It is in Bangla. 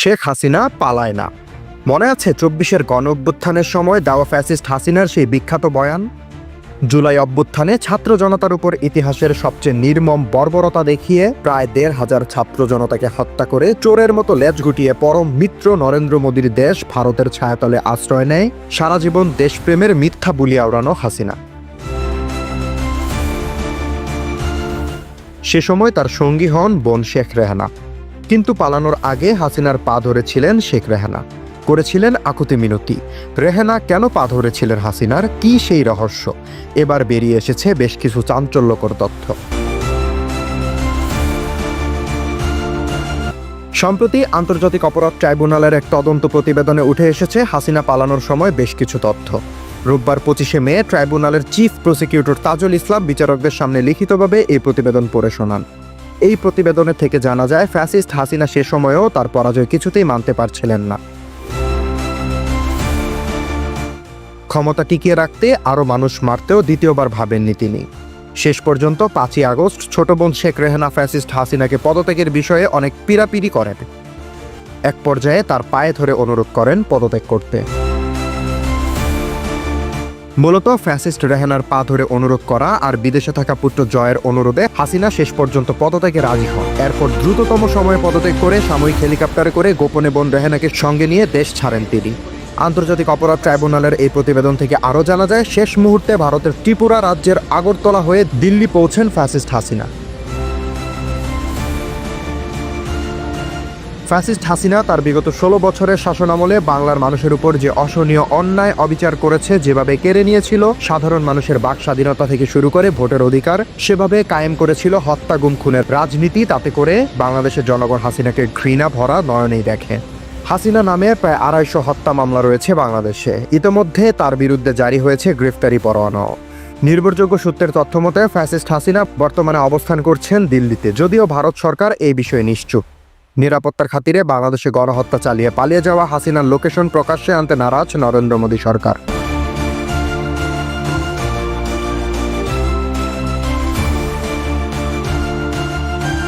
শেখ হাসিনা পালায় না। মনে আছে চব্বিশের গণ অভ্যুত্থানের সময় দাওয়া ফ্যাসিস্ট হাসিনার সেই বিখ্যাত বয়ান? জুলাই অভ্যুত্থানে ছাত্র জনতার উপর ইতিহাসের সবচেয়ে নির্মম বর্বরতা দেখিয়ে প্রায় দেড় হাজার ছাত্র জনতাকে হত্যা করে চোরের মতো লেজ গুটিয়ে পরম মিত্র নরেন্দ্র মোদীর দেশ ভারতের ছায়াতলে আশ্রয় নেয় সারা জীবন দেশপ্রেমের মিথ্যা বুলিয়া উড়ানো হাসিনা। সে সময় তার সঙ্গী হন বোন শেখ রেহানা। কিন্তু পালানোর আগে হাসিনার পা ধরেছিলেন শেখ রেহানা। করেছিলেন আকুতি মিনতি। রেহানা কেন পা ধরেছিলেন হাসিনার? কি সেই রহস্য? এবার বেরিয়ে এসেছে বেশ কিছু চাঞ্চল্যকর তথ্য। সম্প্রতি আন্তর্জাতিক অপরাধ ট্রাইব্যুনালের এক তদন্ত প্রতিবেদনে উঠে এসেছে হাসিনা পালানোর সময় বেশ কিছু তথ্য। রোববার পঁচিশে মে ট্রাইব্যুনালের চিফ প্রসিকিউটর তাজুল ইসলাম বিচারকদের সামনে লিখিতভাবে এই প্রতিবেদন পড়ে শোনান। এই প্রতিবেদনে থেকে জানা যায়, ফ্যাসিস্ট হাসিনা সে সময়েও তার পরাজয় কিছুতেই মানতে পারছিলেন না। ক্ষমতা টিকিয়ে রাখতে আরও মানুষ মারতেও দ্বিতীয়বার ভাবেননি তিনি। শেষ পর্যন্ত পাঁচই আগস্ট ছোট বোন শেখ রেহানা ফ্যাসিস্ট হাসিনাকে পদত্যাগের বিষয়ে অনেক পীড়াপিড়ি করেন। এক পর্যায়ে তার পায়ে ধরে অনুরোধ করেন পদত্যাগ করতে। মূলত ফ্যাসিস্ট রেহানার পা ধরে অনুরোধ করা আর বিদেশে থাকা পুত্র জয়ের অনুরোধে হাসিনা শেষ পর্যন্ত পদত্যাগে রাজি হন। এরপর দ্রুততম সময়ে পদত্যাগ করে সাময়িক হেলিকপ্টারে করে গোপনে বোন রেহেনাকে সঙ্গে নিয়ে দেশ ছাড়েন তিনি। আন্তর্জাতিক অপরাধ ট্রাইব্যুনালের এই প্রতিবেদন থেকে আরও জানা যায়, শেষ মুহূর্তে ভারতের ত্রিপুরা রাজ্যের আগরতলা হয়ে দিল্লি পৌঁছেন ফ্যাসিস্ট হাসিনা। ফ্যাসিস্ট হাসিনা তার বিগত ষোলো বছরের শাসনামলে বাংলার মানুষের উপর যে অসহনীয় অন্যায় অবিচার করেছে, যেভাবে কেড়ে নিয়েছিল, সাধারণ মানুষের বাক স্বাধীনতা থেকে শুরু করে ভোটের অধিকার, সেভাবে কায়েম করেছিল হত্যা গুম খুনের রাজনীতি, তাতে করে বাংলাদেশের জনগণ হাসিনাকে ঘৃণা ভরা নয়নেই দেখে। হাসিনা নামে প্রায় আড়াইশো হত্যা মামলা রয়েছে বাংলাদেশে। ইতোমধ্যে তার বিরুদ্ধে জারি হয়েছে গ্রেফতারি পরোয়ানাও। নির্ভরযোগ্য সূত্রের তথ্য মতে, ফ্যাসিস্ট হাসিনা বর্তমানে অবস্থান করছেন দিল্লিতে, যদিও ভারত সরকার এই বিষয়ে নিশ্চুপ। নিরাপত্তার খাতিরে বাংলাদেশে গণহত্যা চালিয়ে পালিয়ে যাওয়া হাসিনার লোকেশন প্রকাশ্যে আনতে নারাজ নরেন্দ্র মোদী সরকার।